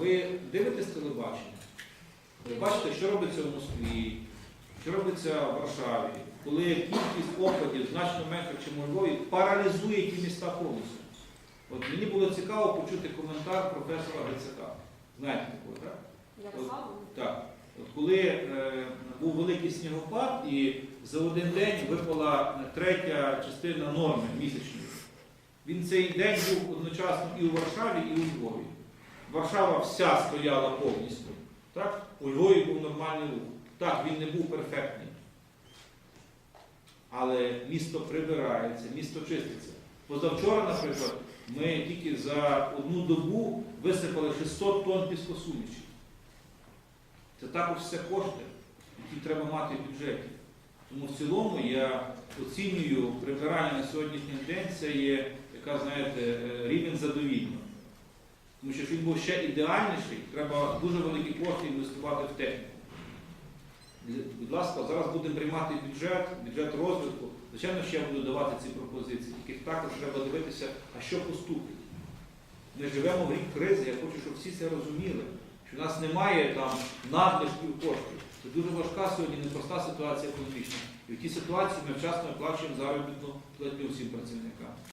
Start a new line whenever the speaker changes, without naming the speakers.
ви дивитесь телебачення? Ви бачите, що робиться в Москві, що робиться в Варшаві, коли кількість опадів значно менша, ніж у Львові, паралізує ті міста повністю. От мені було цікаво почути коментар професора Грицака. Знаєте такого, так?
Ярославу?
Так. От коли е, був великий снігопад і за один день випала третя частина норми місячної. Він цей день був одночасно і у Варшаві, і у Львові. Варшава вся стояла повністю. Так? У Львові був нормальний рух. Так, він не був перфектний. Але місто прибирається, місто чиститься. Позавчора, наприклад, ми тільки за одну добу висипали 600 тонн піскосуміші. Це також все кошти, які треба мати в бюджеті. Тому в цілому я оцінюю прибирання на сьогоднішній день, це є, яка, знаєте, е, рівень задовільно. Тому що щоб він був ще ідеальніший, треба дуже великі кошти інвестувати в техніку. Будь ласка, зараз будемо приймати бюджет, бюджет розвитку. Звичайно, ще буду давати ці пропозиції. Тільки також треба дивитися, а що поступить. Ми живемо в рік кризи, я хочу, щоб всі це розуміли, що в нас немає там надлишків коштів. Це дуже важка сьогодні непроста ситуація економічна. І в тій ситуації ми вчасно виплачуємо заробітну платню всім працівникам.